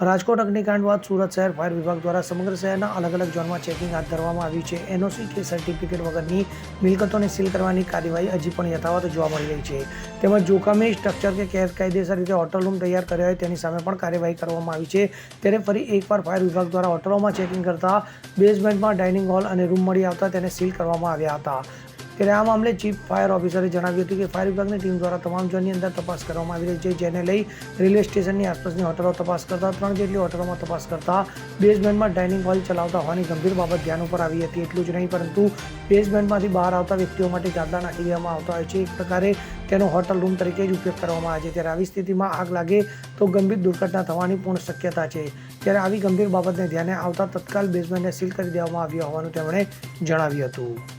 રાજકોટ અગ્નિકાંડ બાદ સુરત શહેર ફાયર વિભાગ દ્વારા સમગ્ર શહેરના અલગ અલગ ઝોનમાં ચેકિંગ હાથ ધરવામાં આવ્યું છે. એનઓસી કે સર્ટિફિકેટ વગરની મિલકતોને સીલ કરવાની કાર્યવાહી હજી પણ યથાવત જોવા મળી રહી છે. તેમજ જોખમી સ્ટ્રક્ચર કે ગેરકાયદેસર રીતે હોટલ રૂમ તૈયાર કર્યા હોય તેની સામે પણ કાર્યવાહી કરવામાં આવી છે. ત્યારે ફરી એકવાર ફાયર વિભાગ દ્વારા હોટલોમાં ચેકિંગ કરતા બેઝમેન્ટમાં ડાઇનિંગ હોલ અને રૂમ મળી આવતા તેને સીલ કરવામાં આવ્યા હતા. ત્યારે આ મામલે ચીફ ફાયર ઓફિસરે જણાવ્યું હતું કે ફાયર વિભાગની ટીમ દ્વારા તમામ ઝોનની અંદર તપાસ કરવામાં આવી રહી છે, જેને લઈ રેલવે સ્ટેશનની આસપાસની હોટલો તપાસ કરતા ત્રણ જેટલી હોટલોમાં તપાસ કરતા બેઝમેન્ટમાં ડાઇનિંગ હોલ ચલાવતા હોવાની ગંભીર બાબત ધ્યાન ઉપર આવી હતી. એટલું જ નહીં, પરંતુ બેઝમેન્ટમાંથી બહાર આવતા વ્યક્તિઓ માટે ગાદલા નાખી દેવામાં આવતા હોય છે. એક પ્રકારે તેનો હોટલ રૂમ તરીકે જ ઉપયોગ કરવામાં આવે છે. ત્યારે આવી સ્થિતિમાં આગ લાગે તો ગંભીર દુર્ઘટના થવાની પૂર્ણ શક્યતા છે. ત્યારે આવી ગંભીર બાબતને ધ્યાને આવતા તત્કાલ બેઝમેન્ટને સીલ કરી દેવામાં આવ્યો હોવાનું તેમણે જણાવ્યું હતું.